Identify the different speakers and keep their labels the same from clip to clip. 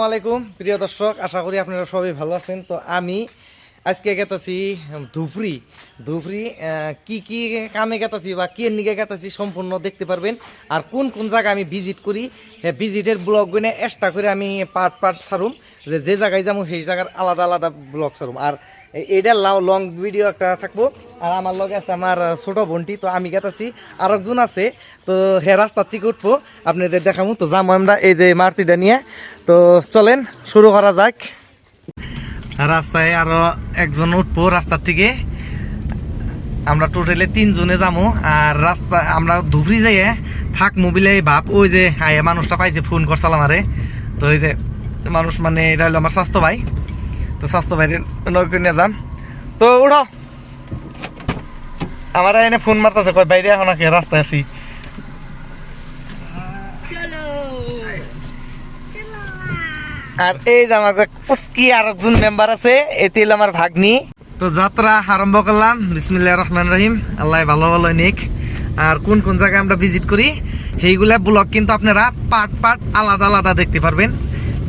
Speaker 1: আসসালামু আলাইকুম প্রিয় দর্শক আশা করি আপনারা সবাই ভালো আছেন। তো আমি আজকে গেতাছি ধুপরি আহ, কি কি কামে গেতাছি বা কে নিকে গেতাছি সম্পূর্ণ দেখতে পারবেন। আর কোন কোন জায়গায় আমি ভিজিট করি হ্যাঁ ভিজিটের ব্লগ গুনে এক্সট্রা করে আমি পার্ট পার্ট ছাড়ুম। যে যে জায়গায় যাব সেই জায়গার আলাদা আলাদা ব্লগ ছাড়ুম। আর এ- এইটার লাও লং ভিডিও একটা থাকব। আর আমার লগে আছে আমার ছোট বোনটি, তো আমি গেতাছি। আর একজন আছে, তো হে রাস্তার থেকে উঠবো, আপনাদের দেখাবো তো যাব আমরা এই যে মারতিটা নিয়ে। তো চলেন, শুরু করা যাক। রাস্তায় আরও একজন উঠবো রাস্তার থেকে। আমরা টোটালে তিনজনে যাব আর রাস্তা আমরা ধুবরি যাইয়ে থাক মোবিলে ভাব ওই যে আয়ে মানুষটা পাইছে, ফোন করছিল আমারে। তো ওই যে মানুষ মানে এটা হলো আমার স্বাস্থ্য ভাই। তো স্বাস্থ্য ভাই নৌকে নিয়ে যাম তো উঠো। আমার এনে ফোন মারতেছে কয় বাইরে এখন আগে রাস্তায় আছি। আর এই যে আমার পুস্কি আর একজন মেম্বার আছে এটি হলো আমার ভাগ্নি। তো যাত্রা আরম্ভ করলাম। বিসমিল্লাহ রহমান রহিম। আল্লাহ ভালো ভালো নিক। আর কোন কোন জায়গায় আমরা ভিজিট করি সেইগুলা ব্লগ কিন্তু আপনারা পার্ট পার্ট আলাদা আলাদা দেখতে পারবেন।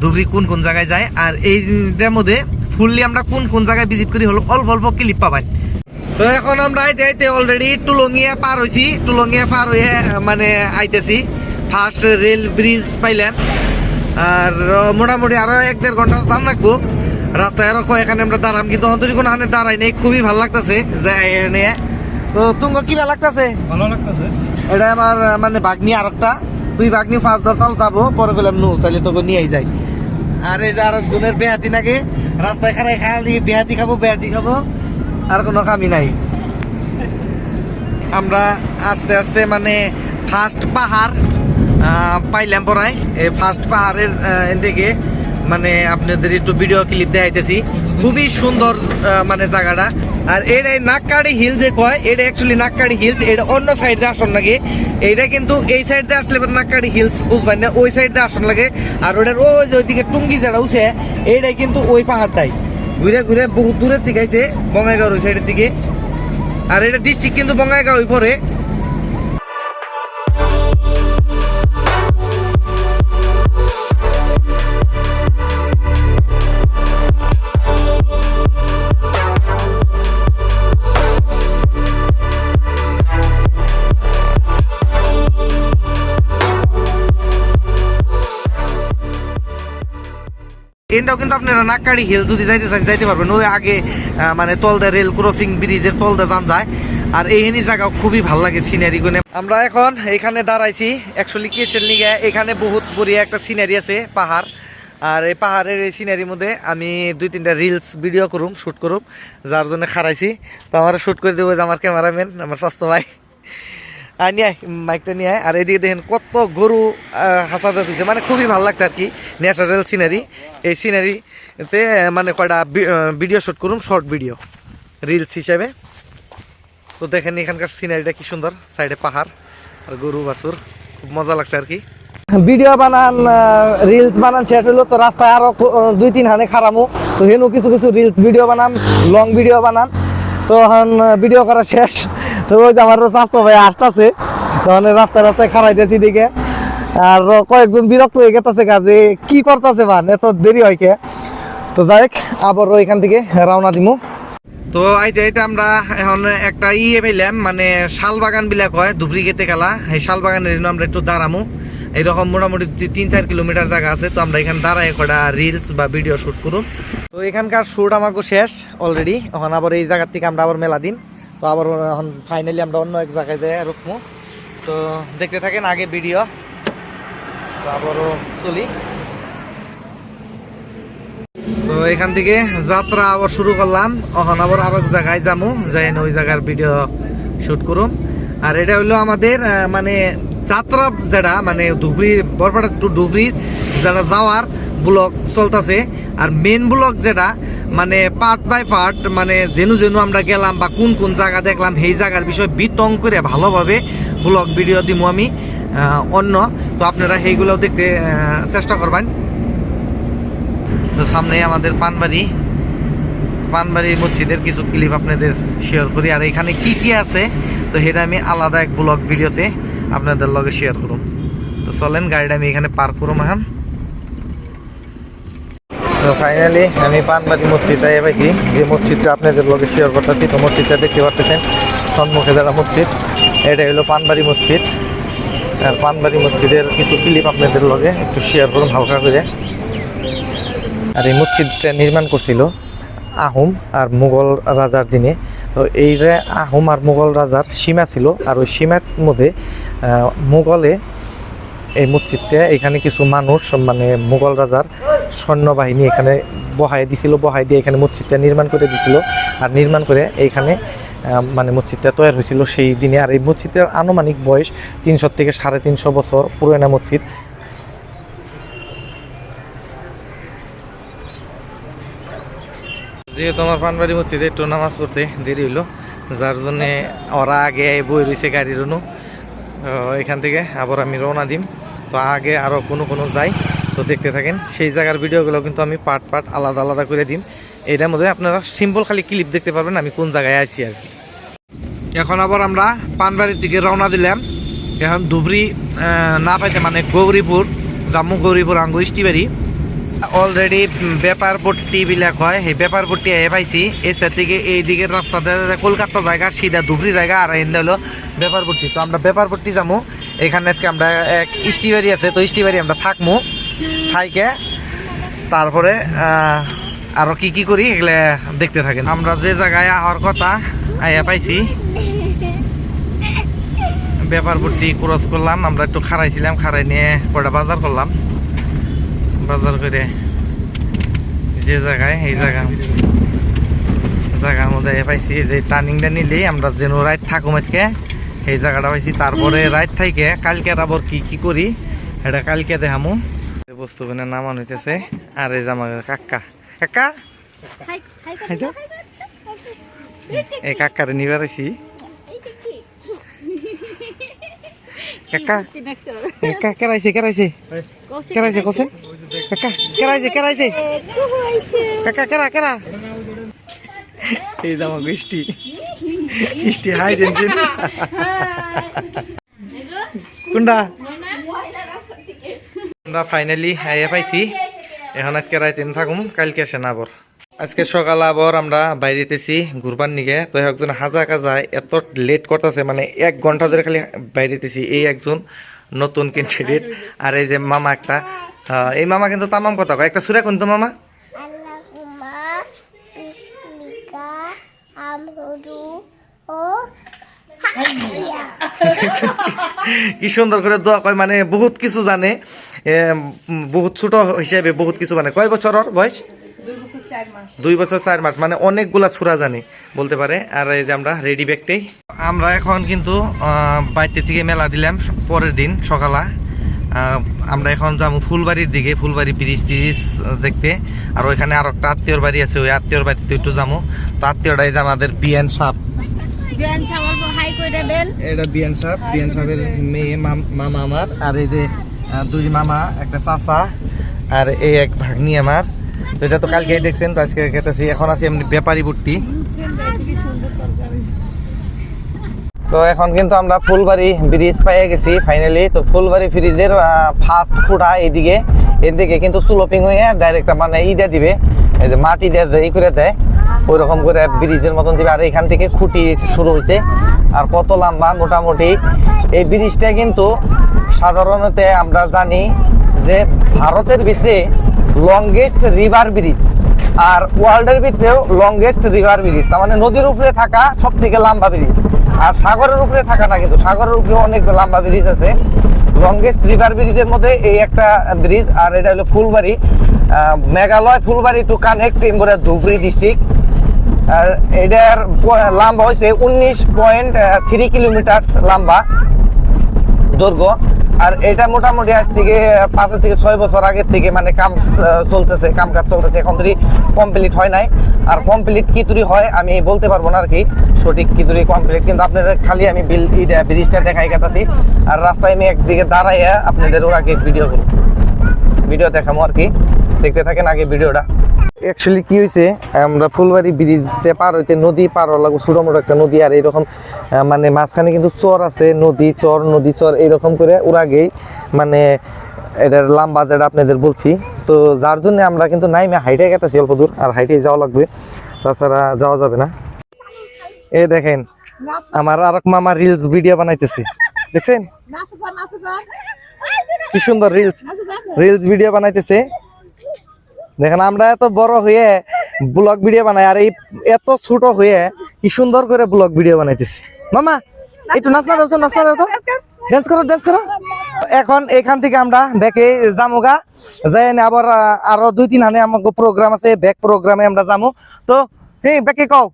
Speaker 1: ধুবরি কোন কোন জায়গায় যায়। আর এইটার মধ্যে ফুললি আমরা কোন কোন জায়গায় ভিজিট করি হলো অল্প অল্প ক্লিপ পাবেন। তো এখন আমরা আইতে আইতে অলরেডি টুলঙ্গিয়া পার হয়েছি টুলঙ্গিয়া পার হয়ে মানে আইতেছি। ফার্স্ট রেল ব্রিজ পাইলাম আর মোটামুটি আরও এক দেড় ঘণ্টা চান রাখব রাস্তায় আরও এখানে আমরা দাঁড়াম কিন্তু অন্তরি কোনো হানে দাঁড়াই নেই খুবই ভালো লাগতেছে নিয়ে। তো তুঙ্গ কি ভালো লাগতেছে?
Speaker 2: ভালো লাগতেছে।
Speaker 1: এটা আমার মানে বাগনি আর একটা দুই বাগনি পাঁচ দশ সাল যাব পরে বললাম নু তাহলে তোকে নিয়েই যাই। আর এই যে আর একজনের বেহাতি নাকি? রাস্তায় খারাই খালি বেহাতি খাব বেহাতি খাব, আর কোনো কামি নাই। আমরা আস্তে আস্তে মানে ফার্স্ট পাহাড় পাইলাম পড়ায়। এই ফার্স্ট পাহাড়ের দিকে মানে আপনাদের একটু ভিডিও ক্লিপ দেখাইতেছি। খুবই সুন্দর মানে জায়গাটা। আর এটা নাককাড়ি হিল যে কয়, এটা অ্যাকচুয়ালি নাককাড়ি হিলস এটা অন্য সাইডে আসন লাগে। এইটা কিন্তু এই সাইডে আসলে নাককাড়ি হিলস বুঝবেন না, ওই সাইডে আসন লাগে। আর ওটার ওই যে ওইদিকে টুঙ্গি যেটা উঠে এইটাই কিন্তু ওই পাহাড়টাই। ঘুরে ঘুরে বহু দূরের থেকে আইছে বঙ্গাইগাঁও ওই সাইডের দিকে। আর এটা ডিস্ট্রিক্ট কিন্তু বঙ্গাইগাঁও ওই পরে। এটাও কিন্তু আপনারা নাককাড়ি হিল যদি যাইতে চান, যাইতে পারবেন। ওই আগে মানে তলদা রেল ক্রসিং ব্রিজের তলদা যান যায়। আর এইখানি জায়গা খুবই ভালো লাগে সিনারি গুনে। আমরা এখন এখানে দাঁড়াইছি অ্যাকচুয়ালি কেসের নিগে? এখানে বহুত বড়িয়া একটা সিনারি আছে, পাহাড়। আর এই পাহাড়ের এই সিনারির মধ্যে আমি দুই তিনটা রিলস ভিডিও করুম শ্যুট করুম, যার জন্য খারাইছি তো আমার শ্যুট করে দেবো যে আমার ক্যামেরাম্যান আমার স্বাস্থ্য ভাই। নিয়ে মাইকটা নিয়ে আর এদিকে দেখেন কত গরু হাসাতে মানে খুবই ভালো লাগছে আর কি ন্যাচারাল সিনারি এই সিনারিতে মানে কয়টা ভিডিও শ্যুট করুন শর্ট ভিডিও রিলস হিসাবে। তো দেখেন এখানকার সিনারিটা কি সুন্দর সাইডে পাহাড় আর গরু, বাছুর, খুব মজা লাগছে আর কি। ভিডিও বানান রিলস বানান শেষ হলো তো রাস্তায় আরও দুই তিন হানে খারামো। তো হেনু কিছু কিছু রিলস ভিডিও বানান লং ভিডিও বানান। তো ভিডিও করা শেষ। তো ওই আমার স্বাস্থ্য ভাই আসতেছে। তখন রাস্তায় রাস্তায় খারাই দিয়েছি দিকে আর কয়েকজন বিরক্ত হয়ে গেছে কাজে কি করতেছে মান এত দেরি হয় কে? তো যাই আবার এখান থেকে রওনা দিমু। তো আইতে আইতে আমরা এখন একটা ইয়ে পেলাম মানে শাল বাগান বিলাক হয় ধুবরি গেতে খেলা এই শাল বাগানের আমরা একটু দাঁড়ামু। এইরকম মোটামুটি তিন চার কিলোমিটার জায়গা আছে, তো আমরা এখানে দাঁড়ায় কটা রিলস বা ভিডিও শুট করুম। তো এখানকার শুট আমাকে শেষ অলরেডি এখন আবার এই জায়গার থেকে আমরা আবার মেলা দিন তো আবার এখন ফাইনালি আমরা অন্য এক জায়গায় যাই রুকমু। তো দেখতে থাকেন আগে ভিডিও তো আবারও চলি। তো এখান থেকে যাত্রা আবার শুরু করলাম। এখন আবার আরও এক জায়গায় যাব যাই ওই জায়গার ভিডিও শুট করুম। আর এটা হলো আমাদের মানে যাত্রা যেটা মানে ধুবড়ি বরপাড়া টু ধুবড়ির যারা যাওয়ার ব্লক চলতেছে। আর মেন ব্লক যেটা মানে পার্ট বাই পার্ট মানে যেনু যেনু আমরা গেলাম বা কোন কোন জায়গা দেখলাম, সেই জায়গার বিষয়ে বিতং করে ভালোভাবে ব্লগ ভিডিও দিমু আমি অন্য। তো আপনারা সেইগুলোও দেখতে চেষ্টা করবেন। তো সামনে আমাদের পানবাড়ি পানবাড়ি মসজিদের কিছু ক্লিপ আপনাদের শেয়ার করি। আর এখানে কি কি আছে, তো সেটা আমি আলাদা এক ব্লগ ভিডিওতে আপনাদের লগে শেয়ার করব। তো চলেন, গাড়িটা আমি এখানে পার্ক করুম এখন। তো ফাইনালি আমি পানবাড়ি মসজিদে পাইছি। যে মসজিদটা আপনাদের লগে শেয়ার করতেছি, তো মসজিদটা দেখতে পাচ্ছেন সম্মুখে যারা মসজিদ এটা হলো পানবাড়ি মসজিদ। আর পানবাড়ি মসজিদের কিছু ক্লিপ আপনাদের লগে একটু শেয়ার করুন হালকা করে। আর এই মসজিদটা নির্মাণ করছিল আহোম আর মুঘল রাজার দিনে। তো এই যে আহোম আর মুঘল রাজার সীমা ছিল, আর ওই সীমার মধ্যে মুঘলে এই মসজিদটা, এখানে কিছু মানুষ মানে মুঘল রাজার সৈন্যবাহিনী এখানে বহাই দিছিল, বহাই দিয়ে এখানে মসজিদটা নির্মাণ করে দিছিল। আর নির্মাণ করে এইখানে মানে মসজিদটা তৈরি হয়েছিল সেই দিনে। আর এই মসজিদের আনুমানিক বয়স তিনশো থেকে সাড়ে তিনশো বছর পুরোনো মসজিদ। যেহেতু আমার পানবাড়ি মসজিদে একটু নামাজ পড়তে দেরি হইল, যার জন্যে ওরা আগে বই রয়েছে গাড়ির অনু এখান থেকে আবার আমি রওনা দিম। তো আগে আরও কোনো কোনো যাই তো দেখতে থাকেন সেই জায়গার ভিডিওগুলো কিন্তু আমি পার্ট পার্ট আলাদা আলাদা করে দিম এটার মধ্যে আপনারা সিম্পল খালি ক্লিপ দেখতে পারবেন আমি কোন জায়গায় আছি আর এখন আবার আমরা পানবাড়ির দিকে রওনা দিলাম। এখন আহ, না পাইতে মানে গৌরীপুর জাম্মু গৌরীপুর আঙ্গু ইষ্টিবাড়ি। অলরেডি ব্যাপার বিলাক হয় সেই ব্যাপার পট্টি এ পাইছি। সাইড থেকে এই দিকের রাস্তাতে কলকাতা জায়গা সিধা ধুবড়ি জায়গা আর এখানে হলো ব্যাপার পট্টি তো আমরা ব্যাপার পট্টি যাব এখানে আজকে আমরা এক ইষ্টিবাড়ি আছে তো ইষ্টিবাড়ি আমরা থাকব থাইকে, তারপরে আরও কি কি করি এগুলো দেখতে থাকেন। আমরা যে জায়গায় আহার কথা আইয়া পাইছি, ব্যাপার পট্টি ক্রস করলাম, আমরা একটু খারাইছিলাম খারাই নিয়ে কটা বাজার করলাম। বাজার করে যে জায়গায়, এই জায়গা, জায়গার মধ্যে পাইছি যে টার্নিংটা নিলেই আমরা যেন রাইট থাকুম আজকে, এই জায়গাটা পাইছি। তারপরে রাইট থাইকে কালকে আবার কি কি করি, এটা কালকে দেখামু। বস্তু কিনে নামান হইতেছে। আর এই আমার কাকা। কাকা? এই কাকারে নিবার আইছি। কাকা? কাকা কেরাইছে কেরাইছে। কেরাইছে কোসেন কাকা কেরাইছে কেরাইছে। কাকা কেরা কেরা? এই দাম বৃষ্টি বৃষ্টি হাই টেনশন কোনটা? আমরা ফাইনালি আইয়া পাইছি। এখন আজকে রাইতে থাকুম কালকে আসেন আবার আজকে সকালে আবার আমরা বাইরেতেছি ঘুরবার নিগে। তো একজন হাজা কাজায় এত লেট করতেছে মানে এক ঘণ্টা ধরে খালি বাইরেতেছি। এই একজন নতুন ক্যান্ডিডেট আর এই যে মামা একটা। এই মামা কিন্তু তামাম কথা কয়। একটা সুরা কিন্তু মামা? কি সুন্দর করে দোয়া কয় মানে বহুত কিছু জানে। বহুত ছোট হিসেবে বহুত কিছু মানে কয় বছরের বয়স? দুই বছর চার মাস। মানে অনেকগুলা সুরা জানি বলতে পারে। আর এই যে আমরা রেডি ব্যাগটাই আমরা এখন কিন্তু বাইতে থেকে মেলা দিলাম পরের দিন সকালা। আমরা এখন যাব ফুলবাড়ির দিকে ফুলবাড়ি ব্রিজ টিরিজ দেখতে। আর ওইখানে আর একটা আত্মীয়র বাড়ি আছে ওই আত্মীয়র বাড়িতে একটু যাব। তো আত্মীয়টাই যে আমাদের বিয়ান সাপ এটা বিয়ান সাহেব বিয়ান সাহেবের মেয়ে মামা আমার। আর এই যে দুই মামা, একটা চাচা আর এই এক ভাগ্নি আমার। তো এটা তো কালকে দেখছেন, তো আজকে খেতেছি। এখন আছি এমনি ব্যাপারী বুট্টি। তো এখন কিন্তু আমরা ফুলবাড়ি ব্রিজ পাইয়ে গেছি ফাইনালি তো ফুলবাড়ি ব্রিজের ফার্স্ট খুঁটা এইদিকে। এদিকে কিন্তু স্লোপিং হয়ে ডাইরেক্ট মানে ই দিয়ে দিবে। এই যে মাটি দিয়ে যে ই করে দেয় ওই রকম করে ব্রিজের মতন দিবে। আর এখান থেকে খুঁটি শুরু হয়েছে। আর কত লম্বা মোটামুটি। এই ব্রিজটা কিন্তু সাধারণত আমরা জানি যে ভারতের ভিতরে লংগেস্ট রিভার ব্রিজ আর ওয়ার্ল্ডের ভিতরেও লংগেস্ট রিভার ব্রিজ তার মানে নদীর উপরে থাকা সব থেকে লম্বা ব্রিজ আর সাগরের উপরে থাকা না কিন্তু, সাগরের উপরে অনেক লম্বা ব্রিজ আছে। লংগেস্ট রিভার ব্রিজের মধ্যে এই একটা ব্রিজ আর এটা হলো ফুলবাড়ি। মেঘালয়, ফুলবাড়ি টু কানেক্ট ইম্বরে ধুবড়ি ডিস্ট্রিক্ট আর এটার লম্বা হয়েছে উনিশ পয়েন্ট থ্রি কিলোমিটার লম্বা দৈর্ঘ্য। আর এটা মোটামুটি আজ থেকে পাঁচ থেকে ছয় বছর আগের থেকে মানে কাম চলতেছে কাম কাজ চলতেছে। এখন তৈরি কমপ্লিট হয় নাই, আর কমপ্লিট কি তৈরি হয়, আমি বলতে পারব না আর কি, সঠিক কি তৈরি কমপ্লিট কিন্তু আপনাদের খালি আমি বিল ব্রিজটা দেখাই গেতাছি। আর রাস্তায় আমি একদিকে দাঁড়াইয়া আপনাদের ওর আগে ভিডিও করি। ভিডিও দেখাবো আর কি। দেখতে থাকেন আগে ভিডিওটা অ্যাকচুয়ালি কি হয়েছে আমরা ফুলবাড়ি ব্রিজতে পার হইতে নদী পার লাগবে ছোটো মোটো একটা নদী আর এইরকম মানে মাঝখানে কিন্তু চর আছে নদী চর নদী চর এইরকম করে ওর আগেই মানে এটার লম্বা যেটা আপনাদের বলছি। তো যার জন্য আমরা কিন্তু নাই নাইমে হাইটে গেতেছি অল্প দূর আর হাইটে যাওয়া লাগবে তাছাড়া যাওয়া যাবে না। এ দেখেন আমার আর এক মামা রিলস ভিডিও বানাইতেছে। দেখছেন? কি সুন্দর রিলস রিলস ভিডিও বানাইতেছে। দেখেন আমরা এত বড় হয়ে ব্লগ ভিডিও বানাই আর এই এত ছোট হয়ে কি সুন্দর করে ব্লগ ভিডিও বানাইতেছি। মামা একটু নাচ না দাও তো, নাচ না দাও তো। ডান্স করো ডান্স করো। এখন এখান থেকে আমরা ব্যাকে যামুগা। যাই আবার আরও দুই তিন হানে আমাকে প্রোগ্রাম আছে ব্যাক প্রোগ্রামে আমরা যাব তো এই ব্যাকে কও।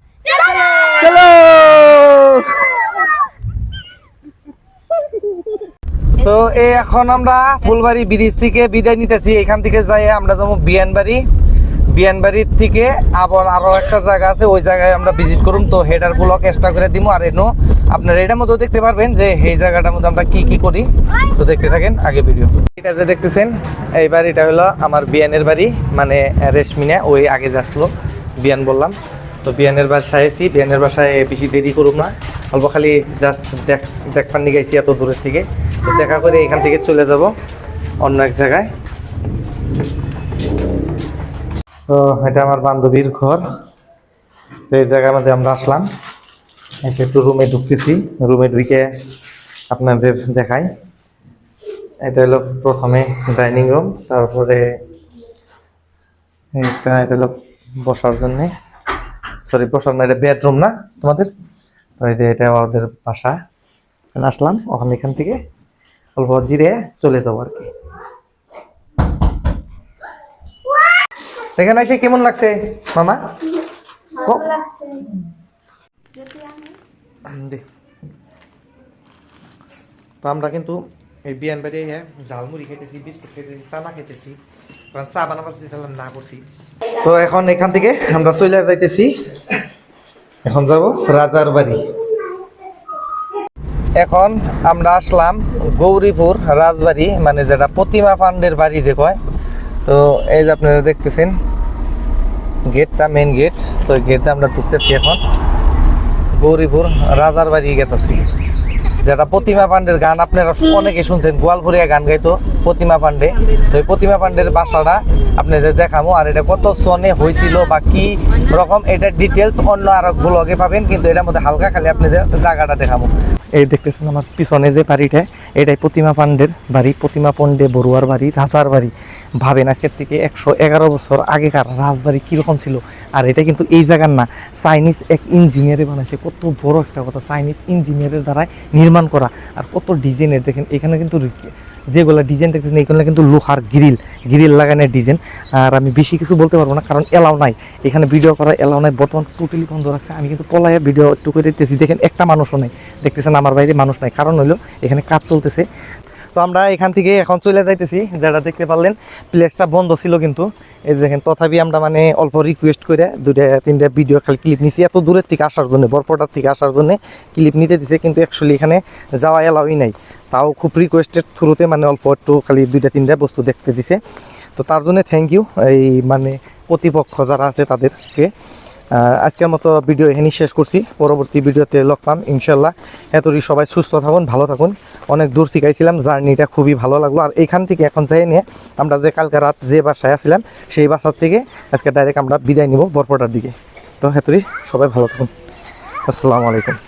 Speaker 1: চলো! তো এখন আমরা ফুলবাড়ি ব্রিজ থেকে বিদায় নিতেছি। এখান থেকে যাই আমরা যাব বিয়ানবাড়ি। বিয়ানবাড়ির থেকে আবার আরও একটা জায়গা আছে, ওই জায়গায় আমরা ভিজিট করুম। তো হেডার ব্লক এক্সট্রা করে দিব আর এনো, আপনারা এটার মধ্যেও দেখতে পারবেন যে এই জায়গাটার মধ্যে আমরা কি কি করি। তো দেখতে থাকেন আগে ভিডিও এটা যে দেখতেছেন এই বাড়িটা হলো আমার বিয়ানের বাড়ি মানে রেশমিনা, ওই আগে যাচ্ছিল। বিয়ান বললাম। তো বিয়ানের বাসায় আছি বিয়ানের বাসায় বেশি দেরি করুক না। অল্প খালি জাস্ট দেখ দেখবার নিয়ে গেছি এত দূরের থেকে। তো দেখা করে এখান থেকে চলে যাব অন্য এক জায়গায়। তো এটা আমার বান্ধবীর ঘর। তো এই জায়গার মধ্যে আমরা আসলাম। এসে একটু রুমে ঢুকতেছি। রুমে ঢুকে আপনাদের দেখাই। এটা হলো প্রথমে ডাইনিং রুম তারপরে এটা এটা হলো বসার জন্যে। সরি বসার না, এটা বেডরুম না তোমাদের? তো এই যে এটা আমাদের বাসা। এখানে আসলাম ওখানে এখান থেকে অল্প জিরে চলে যাব আর কি। এখানে এসে কেমন লাগছে মামা? তো আমরা কিন্তু এই বিয়ান বাড়ি ঝালমুড়ি খেতেছি বিস্কুট খেতেছি চানা খেতেছি। কারণ চা বানাবার না করছি। তো এখন এখান থেকে আমরা চলে যাইতেছি। এখন যাব রাজার বাড়ি। এখন আমরা আসলাম গৌরীপুর রাজবাড়ি মানে যেটা প্রতিমা পাণ্ডের বাড়ি যে কয়। তো এই যে আপনারা দেখতেছেন, গেটটা মেন গেট তো গেটটা আমরা ঢুকতেছি এখন। গৌরীপুর রাজার বাড়ি গেতেছি। যেটা প্রতিমা পাণ্ডের গান, আপনারা অনেকে শুনছেন, গোয়ালপুরিয়া গান গাইতো প্রতিমা পাণ্ডে। তো প্রতিমা পাণ্ডের বাসাটা আপনাদের দেখাবো আর এটা কত সনে হয়েছিল বা কি রকম, এটা ডিটেলস অন্য আর ব্লগে পাবেন, কিন্তু এটার মধ্যে হালকা খালি আপনাদের জায়গাটা দেখাবো এই দেখতেছেন আমার পিছনে যে বাড়িটা, এটাই প্রতিমা পাণ্ডের বাড়ি, প্রতিমা পাণ্ডে বড়ুয়ার বাড়ি, রাজার বাড়ি। ভাবেন আজকের থেকে একশো এগারো বছর আগেকার রাজবাড়ি কীরকম ছিল, আর এটা কিন্তু এই জায়গার না চাইনিজ এক ইঞ্জিনিয়ারে বানাইছে। কত বড় একটা কথা চাইনিজ ইঞ্জিনিয়ারের দ্বারাই নির্মাণ করা। আর কত ডিজাইনের দেখেন, এখানে কিন্তু যেগুলো ডিজাইন দেখতেছেন এইগুলো কিন্তু লোহার গ্রিল গ্রিল লাগানোর ডিজাইন আর আমি বেশি কিছু বলতে পারব না, কারণ এলাও নাই। এখানে ভিডিও করা এলাও নাই, বর্তমান টোটালি বন্ধ রাখছে। আমি কিন্তু পলায় ভিডিও একটু করে দেখতেছি। দেখেন একটা মানুষও নাই। দেখতেছেন আমার বাইরে মানুষ নাই। কারণ হলো এখানে কাজ চলতেছে। তো আমরা এখান থেকে এখন চলে যাইতেছি, যারা দেখতে পারলেন, প্লেসটা বন্ধ ছিল কিন্তু। এই দেখেন, তথাপি আমরা মানে অল্প রিকোয়েস্ট করে দুইটা, তিনটা ভিডিও খালি ক্লিপ নিছি। এত দূরের থেকে আসার জন্য, বরপটার থেকে আসার জন্য ক্লিপ নিতে দিছে, কিন্তু অ্যাকচুয়ালি এখানে যাওয়া এলাওই নাই। তাও খুব রিকোয়েস্টের থ্রুতে মানে অল্প একটু খালি দুইটা, তিনটা বস্তু দেখতে দিছে। তো তার জন্য থ্যাংক ইউ এই মানে প্রতিপক্ষ যারা আছে তাদেরকে। আজকের মতো ভিডিও এখানেই শেষ করছি। পরবর্তী ভিডিওতে লক পাম ইনশাল্লাহ এতই সবাই সুস্থ থাকুন, ভালো থাকুন। অনেক দূর শিখাইছিলাম জার্নিটা খুবই ভালো লাগল। আর এখান থেকে এখন যাই নিয়ে আমরা যে কালকে রাত যে বাসায় আসছিলাম সেই বাসার থেকে আজকে ডাইরেক্ট আমরা বিদায় নিব বরপটার দিকে। তো হেতুরি সবাই ভালো থাকুন। আসসালামু আলাইকুম।